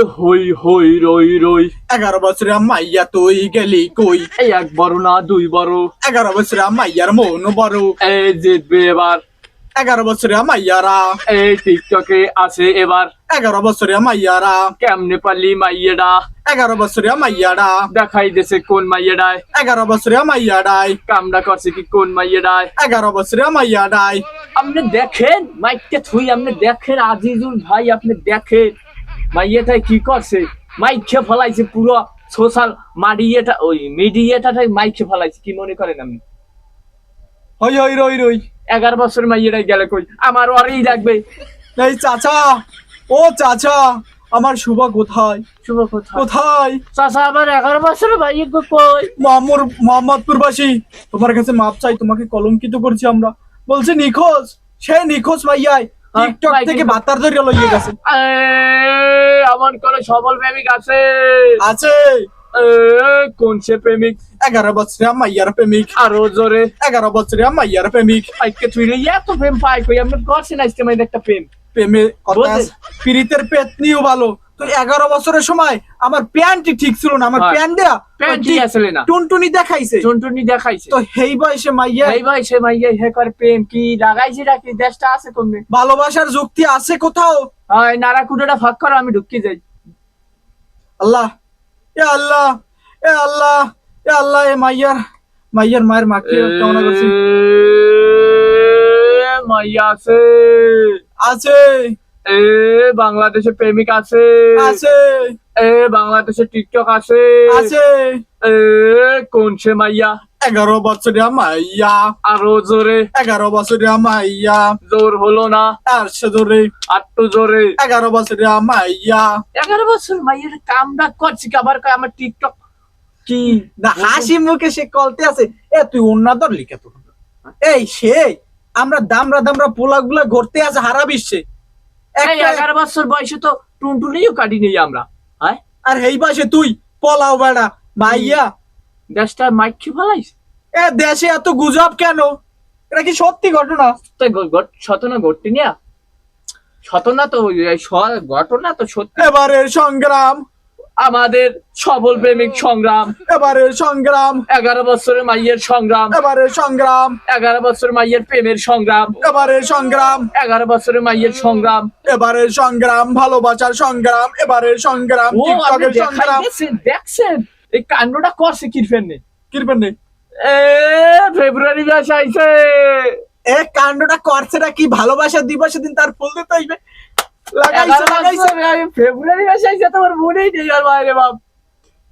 হই হই রই রই। এগারো বছরের মাইয়া তুই গেলি কই? এক বড় না দুই বড়। এগারো বছরের মাইয়ার মন বড়। এই জিতবে এবার। এগারো বছরের মাইয়ারা। এই টিকটকে আছে এবার। এগারো বছরের মাইয়ারা। কেমনে পারলি মাইয়েডা? এগারো বছরের মাইয়ারা। দেখাই দেছে কোন মাইয়েডায়। এগারো বছরের মাইয়াডাই কামড়া করছে কি কোন মাইয়েডায়? এগারো বছরের মাইয়াডাই আপনি দেখেন মাইকটা থুই আপনি দেখেন আজিজুল ভাই আপনি দেখেন। মাইয়েটাই কি করছে? মাইক ফলাইছে পুরো সোশ্যাল মাডিয়েটা ওই মাইক ফলাইছে কি মনে করেন আপনি? হই হই রই রই। এগারো বছর মাইয়েটাই গেলে কই? আমার ওরই লাগবে। এই চাচা ও চাচা আমার শুভ কোথায়? শুভ কোথায়? কোথায়? চাচা আমার এগারো বছর মাইয়ে গো কই? মামুর মোহাম্মদপুরবাসী তোমার কাছে মাপ চাই তোমাকে কলঙ্কিত করছি আমরা। বলছে নিখোঁজ। সে নিখোঁজ ভাইয়াই। টিকটক থেকে বাতার ধরে লইয়ে গেছে। আমার কোন সবল প্রেমিক আছে। আছে। কোন সে প্রেমিক? এগারো বছরে মাইয়ার প্রেমিক। আরও জোরে। এগারো বছরে মাইয়ার প্রেমিক। আজকে তুই এত প্রেম পাই কই? আমি করছি না আজকে একটা প্রেম। প্রেমে কথা পিরিতের। পেতনিও ভালো। তো এগারো বছরের সময় আমার প্যান্টই ঠিক ছিল না আমার। প্যান্ট দেয়া প্যান্টই আসলে না। টুনটুনি দেখাইছে। টুনটুনি দেখাইছে। তো হেই বয়সে মাইয়া এই ভাই সে মাইয়া হে করে প্রেম কি লাগাইছি নাকি? দেশটা আছে কমবে ভালোবাসার যুক্তি আছে কোথাও? হয় নারা কুটোটা ফাঁক করো আমি ঢুকি যাই। আল্লাহ এ আল্লাহ এ আল্লাহ এ আল্লাহ এ মাইয়ার মাইয়ার মায়ের মাকে কেমন করছি? মাইয়া আছে। আছে। এ বাংলাদেশে প্রেমিক আছে। আছে। এ বাংলাদেশে টিকটক আছে। আছে। এ কোন সে মাইয়া? এগারো বছরের মাইয়া। আরও জোরে। এগারো বছরের মাইয়া। জোর হলো না। আর সে ধরে আটটু জোরে। এগারো বছরের মাইয়া। এগারো বছর মাইয়ের কামটা করছি আবার কয় আমার টিকটক? কি? না হাসি মুখে সে কলতে আছে। এ তুই অন্য ধরলি কে তোর। এই সে আমরা দামরা দামরা পোলা গুলা ঘুরতে আছে হারা বিশ্বে। এই একটা- এগারো বছর বয়সে তো টুনটুনিও কাটি নেই আমরা। হ্যাঁ আর এই পাশে তুই পলাও বেড়া ভাইয়া। দেশটা মাইক খেয়ে ফেলাইস? এ দেশে এত গুজব কেন? এটা কি সত্যি ঘটনা? তো ঘটনা ঘটতে নিয়া ঘটনা তো ঘটনা তো সত্যি। এবারের সংগ্রাম। আমাদের সবল প্রেমিক সংগ্রাম। এবারের সংগ্রাম। এগারো বছরের মাইয়ের সংগ্রাম। এবারের সংগ্রাম। এগারো বছরের মাইয়ের প্রেমের সংগ্রাম। এবারের সংগ্রাম। এগারো বছরের মাইয়ের সংগ্রাম। এবারের সংগ্রাম ভালোবাসার সংগ্রাম এবারের সংগ্রাম দেখছেন এই কাণ্ডটা করছে কি ফেননে কিরবেন নেই এ ফেব্রুয়ারি মাস আইছে। এ কাণ্ডটা করছে না কি? ভালোবাসা দিবসের দিন তার ফুল দিতে হইবে? লাগাইছে এগারো লাগাইছে। ফেব্রুয়ারি মাসে আইছে তোমার মনেই নেই আর বাইরে বাপ।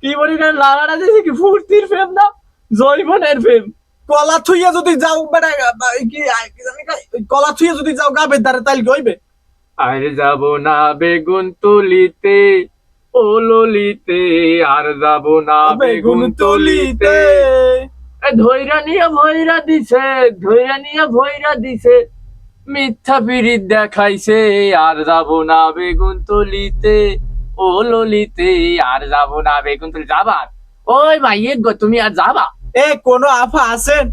কি বলি না কি ফুর্তির না? জৈবনের কলা থুইয়া যদি যাও বেটা কি কি জানি কয়, ওই কলা থুইয়া যদি যাও গাবের দ্বারে তাইলে কি হইবে? আর যাব না বেগুন তুলিতে ও ললিতে আর যাব না বেগুন তুলিতে। এ ধৈরা নিয়ে ভৈরা দিছে ধৈরা নিয়ে ভৈরা দিছে। মিথ্যা পিরিত দেখাইছে আর যাব না বেগুন তুলিতে। ও ললিতে আর যাব না বেগুন তুলি যাবার ওই ভাইয়ের গো তুমি আর যাবা? এ কোন আফা আছেন?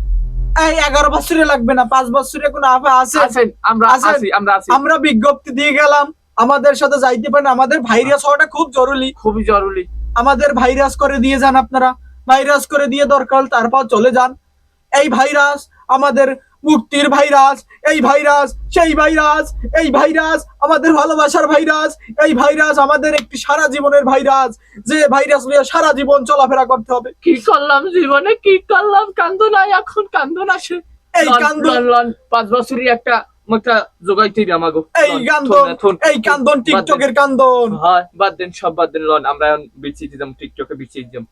এই এগারো বছরে লাগবে না পাঁচ বছরে কোন আফা আছে আছেন আমরা আছি আমরা আছি। আমরা বিজ্ঞপ্তি দিয়ে গেলাম আমাদের সাথে যাইতে পারেন। আমাদের ভাইরাস হওয়াটা খুব জরুরি। খুবই জরুরি। আমাদের ভাইরাস করে দিয়ে যান আপনারা। ভাইরাস করে দিয়ে দরকার তারপর চলে যান। এই ভাইরাস আমাদের মুক্তির ভাইরাস এই ভাইরাস সেই ভাইরাস এই ভাইরাস আমাদের ভালোবাসার ভাইরাস এই ভাইরাস আমাদের একটি সারা জীবনের ভাইরাস। যে ভাইরাস নিয়ে সারা জীবন চলাফেরা করতে হবে। কি করলাম জীবনে? কি করলাম? কান্দ নাই এখন কান্দ না সে। এই লন, পাঁচ বছরই একটা একটা জোগাইতে আমাগো এই কান্দন এই কান্দন টিকটকের কান্দন। হয় বাদ দেন সব বাদ দেন লন আমরা এখন বিছিয়ে দিতাম টিকটকে বিছিয়ে দিতাম।